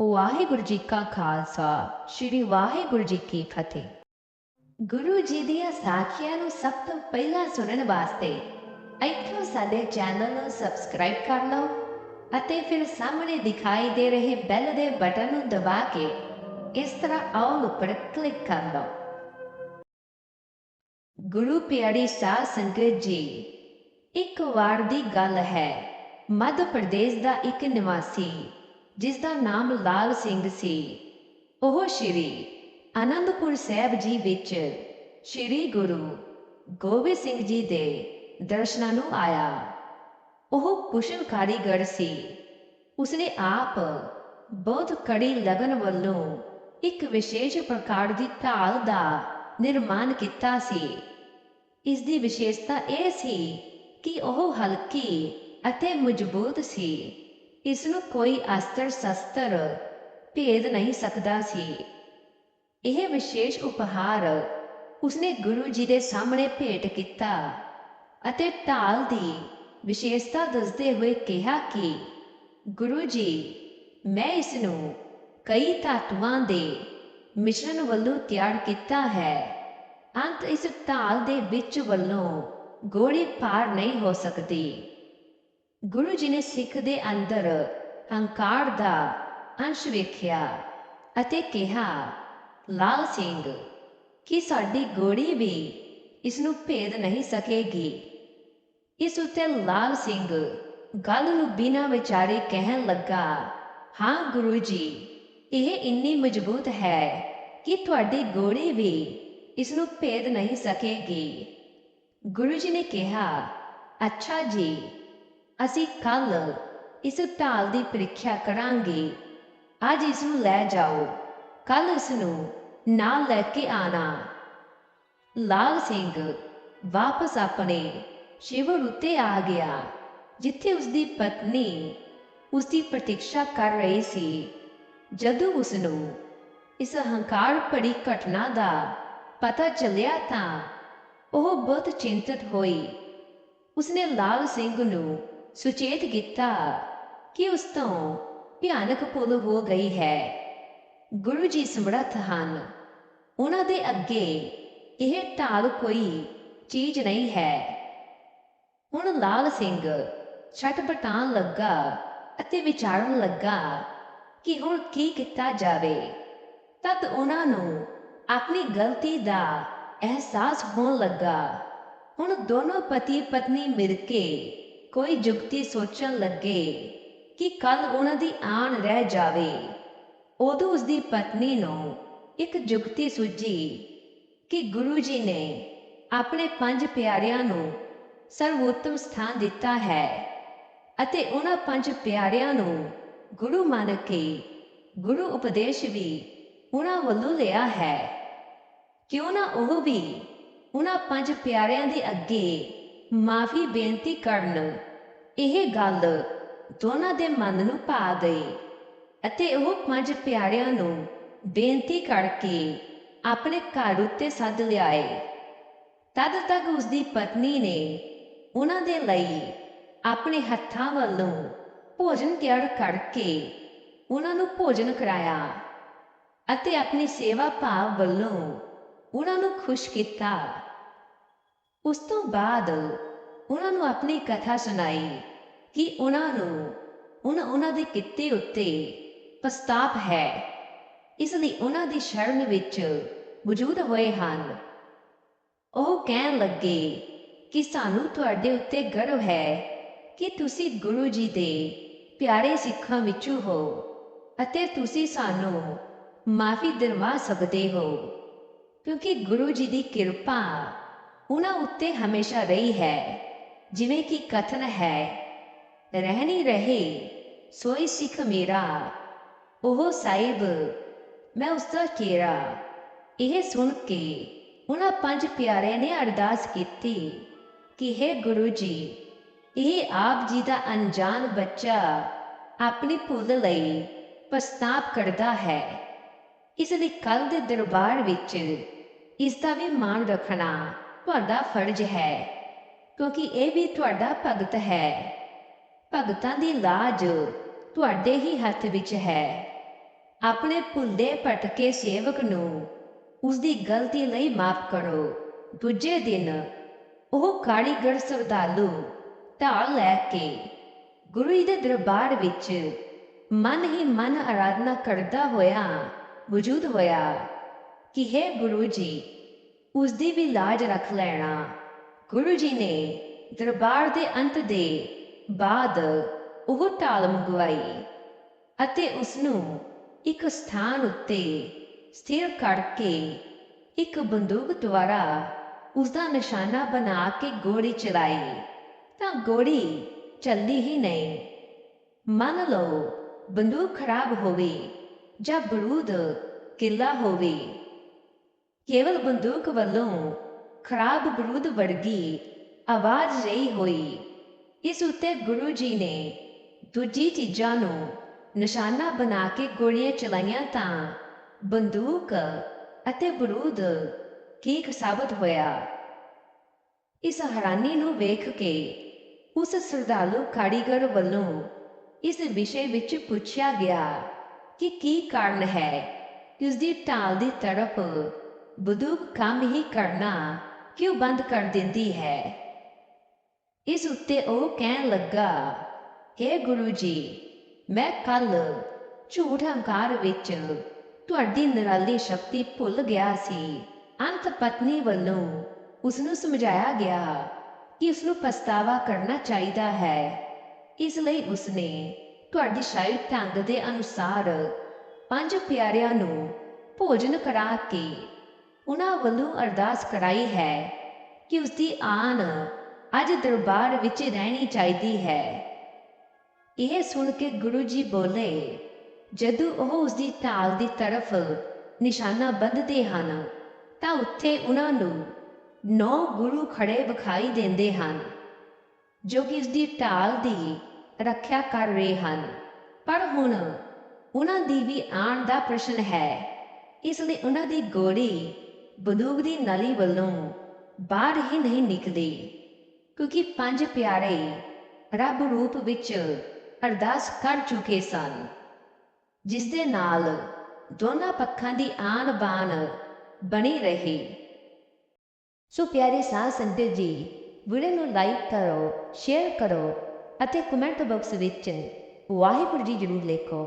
ਵਾਹਿਗੁਰੂ ਜੀ ਕਾ ਖਾਲਸਾ, ਸ੍ਰੀ ਵਾਹਿਗੁਰੂ ਜੀ ਕੀ ਫਤਿਹ। ਗੁਰੂ ਜੀ ਦੀਆਂ ਸਾਖੀਆਂ ਨੂੰ ਸਭ ਤੋਂ ਪਹਿਲਾਂ ਸੁਣਨ ਵਾਸਤੇ ਇੱਥੋਂ ਸਾਡੇ ਚੈਨਲ ਨੂੰ ਸਬਸਕ੍ਰਾਈਬ ਕਰ ਲਓ ਅਤੇ ਫਿਰ ਸਾਹਮਣੇ ਦਿਖਾਈ ਦੇ ਰਹੇ ਬੈਲ ਦੇ ਬਟਨ ਨੂੰ ਦਬਾ ਕੇ ਇਸ ਤਰ੍ਹਾਂ ਆਲ ਉੱਪਰ ਕਲਿੱਕ ਕਰ ਲਓ। ਗੁਰੂ ਪਿਆਰੀ ਸਾਧ ਸੰਗਤ ਜੀ, ਇੱਕ ਵਾਰ ਦੀ ਗੱਲ ਹੈ, ਮੱਧ ਪ੍ਰਦੇਸ਼ ਦਾ ਇੱਕ ਨਿਵਾਸੀ ਜਿਸ ਦਾ ਨਾਮ ਲਾਲ ਸਿੰਘ ਸੀ। ਉਹ ਸ਼੍ਰੀ ਆਨੰਦਪੁਰ ਸਾਹਿਬ ਜੀ ਵਿੱਚ ਸ਼੍ਰੀ ਗੁਰੂ ਗੋਬਿੰਦ ਸਿੰਘ ਜੀ ਦੇ ਦਰਸ਼ਨਾਂ ਨੂੰ ਆਇਆ। ਉਹ ਕੁਸ਼ਲ ਕਾਰੀਗਰ ਸੀ। ਉਸਨੇ ਆਪ ਬਹੁਤ ਕੜੀ ਲਗਨ ਵੱਲੋਂ ਇੱਕ ਵਿਸ਼ੇਸ਼ ਪ੍ਰਕਾਰ ਦੀ ਢਾਲ ਦਾ ਨਿਰਮਾਣ ਕੀਤਾ ਸੀ। ਇਸ ਦੀ ਵਿਸ਼ੇਸ਼ਤਾ ਇਹ ਸੀ ਕਿ ਉਹ ਹਲਕੀ ਅਤੇ ਮਜ਼ਬੂਤ ਸੀ। ਇਸ ਨੂੰ ਕੋਈ ਅਸਤਰ ਸ਼ਸਤਰ ਭੇਦ ਨਹੀਂ ਸਕਦਾ ਸੀ। ਇਹ ਵਿਸ਼ੇਸ਼ ਉਪਹਾਰ ਉਸਨੇ ਗੁਰੂ ਜੀ ਦੇ ਸਾਹਮਣੇ ਭੇਟ ਕੀਤਾ ਅਤੇ ਢਾਲ ਦੀ ਵਿਸ਼ੇਸ਼ਤਾ ਦੱਸਦੇ ਹੋਏ ਕਿਹਾ ਕਿ, ਗੁਰੂ ਜੀ, ਮੈਂ ਇਸ ਨੂੰ ਕਈ ਧਾਤੂਆਂ ਦੇ ਮਿਸ਼ਰਣ ਵੱਲੋਂ ਤਿਆਰ ਕੀਤਾ ਹੈ। ਅੰਤ ਇਸ ਢਾਲ ਦੇ ਵਿੱਚ ਵੱਲੋਂ ਗੋੜੀ ਪਾਰ ਨਹੀਂ ਹੋ ਸਕਦੀ। ਗੁਰੂ ਜੀ ਨੇ ਸਿੱਖ ਦੇ ਅੰਦਰ ਹੰਕਾਰ ਦਾ ਅੰਸ਼ ਵੇਖਿਆ ਅਤੇ ਕਿਹਾ ਲਾਲ ਸਿੰਘ ਕਿ ਸਾਡੀ ਗੋੜੀ ਵੀ ਇਸ ਨੂੰ ਭੇਦ ਨਹੀਂ ਸਕੇਗੀ ਇਸ ਉੱਤੇ ਲਾਲ ਸਿੰਘ ਗੱਲ ਨੂੰ ਬਿਨਾਂ ਵਿਚਾਰੇ ਕਹਿਣ ਲੱਗਾ ਹਾਂ ਗੁਰੂ ਜੀ ਇਹ ਇੰਨੀ ਮਜ਼ਬੂਤ ਹੈ ਕਿ ਤੁਹਾਡੀ ਗੋੜੀ ਵੀ ਇਸ ਨੂੰ ਭੇਦ ਨਹੀਂ ਸਕੇਗੀ ਗੁਰੂ ਜੀ ਨੇ ਕਿਹਾ ਅੱਛਾ ਜੀ ਅਸੀਂ ਕੱਲ ਇਸ ਢਾਲ ਦੀ ਪ੍ਰੀਖਿਆ ਕਰਾਂਗੇ। ਅੱਜ ਇਸ ਨੂੰ ਲੈ ਜਾਓ। ਕੱਲ ਇਸ ਨੂੰ ਨਾਲ ਲੈ ਕੇ ਆਣਾ। ਲਾਲ ਸਿੰਘ ਵਾਪਸ ਆਪਣੇ ਸ਼ਿਵਰ ਉੱਤੇ ਆ ਗਿਆ, ਜਿੱਥੇ ਉਸ ਦੀ ਪਤਨੀ ਉਸ ਦੀ ਪ੍ਰਤੀક્ષਾ ਕਰ ਰਹੀ ਸੀ। ਜਦੋਂ ਉਸ ਨੂੰ ਇਸ ਹੰਕਾਰ ਭਰੀ ਘਟਨਾ ਦਾ ਪਤਾ ਚੱਲਿਆ ਤਾਂ ਉਹ ਬਹੁਤ ਚਿੰਤਤ ਹੋਈ। ਉਸਨੇ ਲਾਲ ਸਿੰਘ ਨੂੰ ਸੁਚੇਤ ਕੀਤਾ ਕਿ ਉਸ ਤੋਂ ਭਿਆਨਕ ਭੁੱਲ ਹੋ ਗਈ ਹੈ। ਗੁਰੂ ਜੀ ਸਮਰੱਥ ਹਨ। ਉਹਨਾਂ ਦੇ ਅੱਗੇ ਇਹ ਢਾਲ ਕੋਈ ਚੀਜ਼ ਨਹੀਂ ਹੈ। ਹੁਣ ਲਾਲ ਸਿੰਘ ਛਟਪਟਾਣ ਲੱਗਾ ਅਤੇ ਵਿਚਾਰਨ ਲੱਗਾ ਕਿ ਹੁਣ ਕੀ ਕੀਤਾ ਜਾਵੇ। ਤਦ ਉਹਨਾਂ ਨੂੰ ਆਪਣੀ ਗਲਤੀ ਦਾ ਅਹਿਸਾਸ ਹੋਣ ਲੱਗਾ। ਹੁਣ ਦੋਨੋਂ ਪਤੀ ਪਤਨੀ ਮਿਲ ਕੇ ਕੋਈ ਜੁਗਤੀ ਸੋਚਣ ਲੱਗੇ ਕਿ ਕੱਲ ਉਹਨਾਂ ਦੀ ਆਣ ਰਹਿ ਜਾਵੇ। ਉਦੋਂ ਉਸ ਦੀ ਪਤਨੀ ਨੂੰ ਇੱਕ ਜੁਗਤੀ ਸੁਝੀ ਕਿ ਗੁਰੂ ਜੀ ਨੇ ਆਪਣੇ ਪੰਜ ਪਿਆਰਿਆਂ ਨੂੰ ਸਰਵੋਤਮ ਸਥਾਨ ਦਿੱਤਾ ਹੈ ਅਤੇ ਉਹਨਾਂ ਪੰਜ ਪਿਆਰਿਆਂ ਨੂੰ ਗੁਰੂ ਮੰਨ ਕੇ ਗੁਰੂ ਉਪਦੇਸ਼ ਵੀ ਉਹਨਾਂ ਵੱਲੋਂ ਲਿਆ ਹੈ। ਕਿਉਂ ਨਾ ਉਹ ਵੀ ਉਹਨਾਂ ਪੰਜ ਪਿਆਰਿਆਂ ਦੇ ਅੱਗੇ ਮਾਫੀ ਬੇਨਤੀ ਕਰਨ ਇਹ ਗੱਲ ਦੋਨਾਂ ਦੇ ਮਨ ਨੂੰ ਪਾ ਗਈ ਅਤੇ ਉਹ ਪੰਜ ਪਿਆਰਿਆਂ ਨੂੰ ਬੇਨਤੀ ਕਰਕੇ ਆਪਣੇ ਘਰ ਉੱਤੇ ਸੱਦ ਲਿਆਏ। ਤਦ ਤੱਕ ਉਸ ਦੀ ਪਤਨੀ ਨੇ ਉਹਨਾਂ ਦੇ ਲਈ ਆਪਣੇ ਹੱਥਾਂ ਵੱਲੋਂ ਭੋਜਨ ਤਿਆਰ ਕਰਕੇ ਉਹਨਾਂ ਨੂੰ ਭੋਜਨ ਕਰਾਇਆ ਅਤੇ ਆਪਣੀ ਸੇਵਾ ਭਾਵ ਵੱਲੋਂ ਉਹਨਾਂ ਨੂੰ ਖੁਸ਼ ਕੀਤਾ। ਉਸ ਤੋਂ ਬਾਅਦ ਉਹਨਾਂ ਨੂੰ ਆਪਣੀ ਕਥਾ ਸੁਣਾਈ ਕਿ ਉਹਨਾਂ ਨੂੰ, ਉਹਨਾਂ ਉਹਨਾਂ ਦੇ ਕਿੱਤੇ ਉੱਤੇ ਪਸਤਾਪ ਹੈ। ਇਸ ਲਈ ਉਹਨਾਂ ਦੀ ਸ਼ਰਨ ਵਿੱਚ ਮੌਜੂਦ ਹੋਏ ਹਨ। ਉਹ ਕਹਿਣ ਲੱਗੇ ਕਿ ਸਾਨੂੰ ਤੁਹਾਡੇ ਉੱਤੇ ਗਰਵ ਹੈ ਕਿ ਤੁਸੀਂ ਗੁਰੂ ਜੀ ਦੇ ਪਿਆਰੇ ਸਿੱਖਾਂ ਵਿੱਚੋਂ ਹੋ ਅਤੇ ਤੁਸੀਂ ਸਾਨੂੰ ਮਾਫੀ ਦਿਵਾ ਸਕਦੇ ਹੋ, ਕਿਉਂਕਿ ਗੁਰੂ ਜੀ ਦੀ ਕਿਰਪਾ ਉਹਨਾਂ ਉੱਤੇ ਹਮੇਸ਼ਾ ਰਹੀ ਹੈ। ਜਿਵੇਂ ਕਿ ਕਥਨ ਹੈ, ਰਹਿਣੀ ਰਹੇ, ਸੋਈ ਸਿੱਖ ਮੇਰਾ। ਉਹ ਸਾਹਿਬ, ਮੈਂ ਉਸ ਦਾ ਚੇਰਾ ਇਹ ਸੁਣ ਕੇ ਉਹਨਾਂ ਪੰਜ ਪਿਆਰਿਆਂ ਨੇ ਅਰਦਾਸ ਕੀਤੀ ਕਿ हे ਗੁਰੂ ਜੀ, ਇਹ ਆਪ ਜੀ ਦਾ ਅਣਜਾਣ ਬੱਚਾ ਆਪਣੀ ਭੁੱਲ ਲਈ ਪਛਤਾਪ ਕਰਦਾ ਹੈ। ਇਸ ਲਈ ਕੱਲ ਦੇ ਦਰਬਾਰ ਵਿੱਚ ਇਸ ਦਾ ਵੀ ਮਾਣ ਰੱਖਣਾ। ਤੁਹਾਡਾ ਫਰਜ਼ ਹੈ, ਕਿਉਂਕਿ ਇਹ ਵੀ ਤੁਹਾਡਾ ਭਗਤ ਹੈ। ਭਗਤਾਂ ਦੀ ਲਾਜ ਤੁਹਾਡੇ ਹੀ ਹੱਥ ਵਿੱਚ ਹੈ। ਆਪਣੇ ਭੁੱਲੇ ਭਟਕੇ ਸੇਵਕ ਨੂੰ ਉਸ ਦੀ ਗਲਤੀ ਲਈ ਮਾਫ ਕਰੋ। ਦੂਜੇ ਦਿਨ ਉਹ ਕਾਰੀਗਰ ਸਰਦਾਲੂ ਢਾਲ ਲੈ ਕੇ ਗੁਰੂ ਜੀ ਦੇ ਦਰਬਾਰ ਵਿੱਚ ਮਨ ਹੀ ਮਨ ਆਰਾਧਨਾ ਕਰਦਾ ਹੋਇਆ ਵਜੂਦ ਹੋਇਆ ਕਿ ਹੈ ਗੁਰੂ ਜੀ ਉਸ ਦੀ ਵੀ ਲਾਜ ਰੱਖ ਲੈਣਾ। ਗੁਰੂ ਜੀ ਨੇ ਦਰਬਾਰ ਦੇ ਅੰਤ ਦੇ ਬਾਅਦ ਉਹ ਢਾਲ ਮੰਗਵਾਈ ਅਤੇ ਉਸ ਨੂੰ ਇੱਕ ਸਥਾਨ ਉੱਤੇ ਸਥਿਰ ਕਰਕੇ ਇੱਕ ਬੰਦੂਕ ਦੁਆਰਾ ਉਸ ਦਾ ਨਿਸ਼ਾਨਾ ਬਣਾ ਕੇ ਗੋਲੀ ਚਲਾਈ। ਤਾਂ ਗੋਲੀ ਚੱਲਦੀ ਹੀ ਨਹੀਂ। ਮੰਨ ਲਓ ਬੰਦੂਕ ਖਰਾਬ ਹੋਵੇ ਜਾਂ ਬਰੂਦ ਕਿੱਲਾ ਹੋਵੇ ਕੇਵਲ ਬੰਦੂਕ ਵੱਲੋਂ ਖਰਾਬ ਬਰੂਦ ਵਰਗੀ ਆਵਾਜ਼ ਰਹੀ ਹੋਈ ਇਸ ਉੱਤੇ ਗੁਰੂ ਜੀ ਨੇ ਦੂਜੀ ਚੀਜ਼ਾਂ ਨੂੰ ਨਿਸ਼ਾਨਾ ਬਣਾ ਕੇ ਗੋਲੀਆਂ ਚਲਾਈਆਂ ਤਾਂ ਬੰਦੂਕ ਅਤੇ ਬਰੂਦ ਠੀਕ ਸਾਬਤ ਹੋਇਆ ਇਸ ਹੈਰਾਨੀ ਨੂੰ ਵੇਖ ਕੇ ਉਸ ਸਰਦਾਲੂ ਕਾਰੀਗਰ ਵੱਲੋਂ ਇਸ ਵਿਸ਼ੇ ਵਿੱਚ ਪੁੱਛਿਆ ਗਿਆ ਕਿ ਕੀ ਕਾਰਨ ਹੈ ਕਿ ਉਸ ਦੀ ਢਾਲ ਦੀ ਤਰਫ ਬਦੂਕ ਕੰਮ ਹੀ ਕਰਨਾ ਕਿਉਂ ਬੰਦ ਕਰ ਦਿੰਦੀ ਹੈ ਇਸ ਉੱਤੇ ਉਹ ਕਹਿਣ ਲੱਗਾ हे ਗੁਰੂ ਜੀ ਮੈਂ ਕੱਲ ਝੂਠ ਹੰਕਾਰ ਵਿੱਚ ਤੁਹਾਡੀ ਨਿਰਾਲੀ ਸ਼ਕਤੀ ਭੁੱਲ ਗਿਆ ਸੀ ਅੰਤ ਪਤਨੀ ਵੱਲੋਂ ਉਸ ਨੂੰ ਸਮਝਾਇਆ ਗਿਆ ਕਿ ਉਸ ਨੂੰ ਪਛਤਾਵਾ ਕਰਨਾ ਚਾਹੀਦਾ ਹੈ ਇਸ ਲਈ ਉਸਨੇ ਤੁਹਾਡੀ ਸ਼ਾਹੀ ਢੰਗ ਦੇ ਅਨੁਸਾਰ ਪੰਜ ਪਿਆਰਿਆਂ ਨੂੰ ਭੋਜਨ ਕਰਾ ਕੇ ਉਹਨਾਂ ਵੱਲੋਂ ਅਰਦਾਸ ਕਰਾਈ ਹੈ ਕਿ ਉਸ ਦੀ ਆਨ ਅੱਜ ਦਰਬਾਰ ਵਿੱਚ ਰਹਿਣੀ ਚਾਹੀਦੀ ਹੈ। ਇਹ ਸੁਣ ਕੇ ਗੁਰੂ ਜੀ ਬੋਲੇ, ਜਦੋਂ ਉਹ ਉਸ ਦੀ ਢਾਲ ਦੀ ਤਰਫ ਨਿਸ਼ਾਨਾ ਬੰਧਦੇ ਹਨ, ਤਾਂ ਉੱਥੇ ਉਹਨਾਂ ਨੂੰ ਨੌ ਗੁਰੂ ਖੜੇ ਵਿਖਾਈ ਦਿੰਦੇ ਹਨ, ਜੋ ਕਿ ਇਸ ਦੀ ਢਾਲ ਦੀ ਰੱਖਿਆ ਕਰ ਰਹੇ ਹਨ। ਪਰ ਹੁਣ ਉਹਨਾਂ ਦੀ ਵੀ ਆਣ ਦਾ ਪ੍ਰਸ਼ਨ ਹੈ। ਇਸ ਲਈ ਉਹਨਾਂ ਦੀ ਗੋੜੀ ਬੰਦੂਕ ਦੀ ਨਲੀ ਵੱਲੋਂ ਬਾਹਰ ਹੀ ਨਹੀਂ ਨਿਕਲਦੀ ਕਿਉਂਕਿ ਪੰਜ ਪਿਆਰੇ ਰੱਬ ਰੂਪ ਵਿੱਚ ਅਰਦਾਸ ਕਰ ਚੁੱਕੇ ਸਨ, ਜਿਸ ਦੇ ਨਾਲ ਦੋਨਾਂ ਪੱਖਾਂ ਦੀ ਆਨ ਬਾਨ ਬਣੀ ਰਹੀ। ਸੋ ਪਿਆਰੇ ਸਾਧ ਸੰਗਤ ਜੀ, ਵੀਡੀਓ ਨੂੰ ਲਾਈਕ ਕਰੋ, ਸ਼ੇਅਰ ਕਰੋ ਅਤੇ ਕਮੈਂਟ ਬਾਕਸ ਵਿੱਚ ਵਾਹਿਗੁਰੂ ਜੀ ਜ਼ਰੂਰ ਲਿਖੋ।